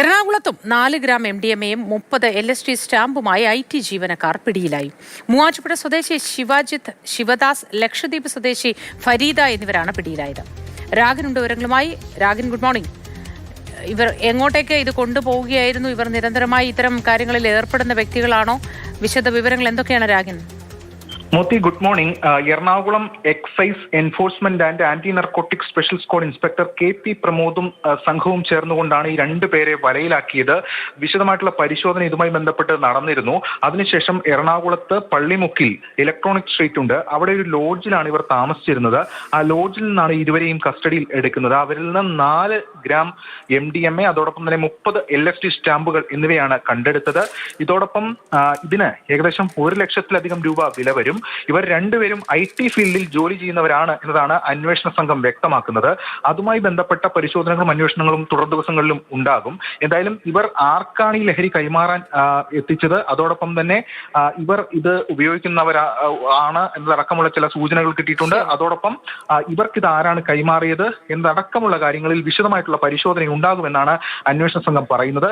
എറണാകുളത്തും നാല് gram M D M എയും മുപ്പത് എൽ എസ് ടി സ്റ്റാമ്പുമായി ഐ ടി ജീവനക്കാർ പിടിയിലായി. മൂവാറ്റുപുഴ സ്വദേശി ശിവാജിത്ത് ശിവദാസ് ലക്ഷദ്വീപ് സ്വദേശി ഫരീദ എന്നിവരാണ് പിടിയിലായത്. രാഗിനുണ്ട് വിവരങ്ങളുമായി. Ragin good morning. ഇവർ എങ്ങോട്ടേക്ക് ഇത് കൊണ്ടുപോവുകയായിരുന്നു? ഇവർ നിരന്തരമായി ഇത്തരം കാര്യങ്ങളിൽ ഏർപ്പെടുന്ന വ്യക്തികളാണോ? വിശദ വിവരങ്ങൾ എന്തൊക്കെയാണ് Ragin? Mothi good morning. Ernakulam excise enforcement and anti narcotic special squad inspector K P പ്രമോദും സംഘവും ചേർന്നുകൊണ്ടാണ് ഈ രണ്ടു പേരെ വലയിലാക്കിയത്. വിശദമായിട്ടുള്ള പരിശോധന ഇതുമായി ബന്ധപ്പെട്ട് നടന്നിരുന്നു. അതിനുശേഷം എറണാകുളത്ത് പള്ളിമുക്കിൽ ഇലക്ട്രോണിക് സ്ട്രീറ്റ് ഉണ്ട്. അവിടെ ഒരു ലോഡ്ജിലാണ് ഇവർ താമസിച്ചിരുന്നത്. ആ ലോഡ്ജിൽ നിന്നാണ് ഇരുവരെയും കസ്റ്റഡിയിൽ എടുക്കുന്നത്. അവരിൽ നിന്ന് നാല് gram M D M A അതോടൊപ്പം തന്നെ മുപ്പത് എൽ എസ് ടി സ്റ്റാമ്പുകൾ എന്നിവയാണ് കണ്ടെടുത്തത്. ഇതോടൊപ്പം ഇതിന് ഏകദേശം ഒരു ലക്ഷത്തിലധികം രൂപ വില വരും. ഇവർ രണ്ടുപേരും ഐ ടി ഫീൽഡിൽ ജോലി ചെയ്യുന്നവരാണ് എന്നതാണ് അന്വേഷണ സംഘം വ്യക്തമാക്കുന്നത്. അതുമായി ബന്ധപ്പെട്ട പരിശോധനകളും അന്വേഷണങ്ങളും തുടർ ദിവസങ്ങളിലും ഉണ്ടാകും. എന്തായാലും ഇവർ ആർക്കാണ് ഈ ലഹരി കൈമാറാൻ എത്തിച്ചത്? അതോടൊപ്പം തന്നെ ഇവർ ഇത് ഉപയോഗിക്കുന്നവരാ ആണ് എന്നതടക്കമുള്ള ചില സൂചനകൾ കിട്ടിയിട്ടുണ്ട്. അതോടൊപ്പം ഇവർക്കിത് ആരാണ് കൈമാറിയത് എന്നതടക്കമുള്ള കാര്യങ്ങളിൽ വിശദമായിട്ടുള്ള പരിശോധന ഉണ്ടാകുമെന്നാണ് അന്വേഷണ സംഘം പറയുന്നത്.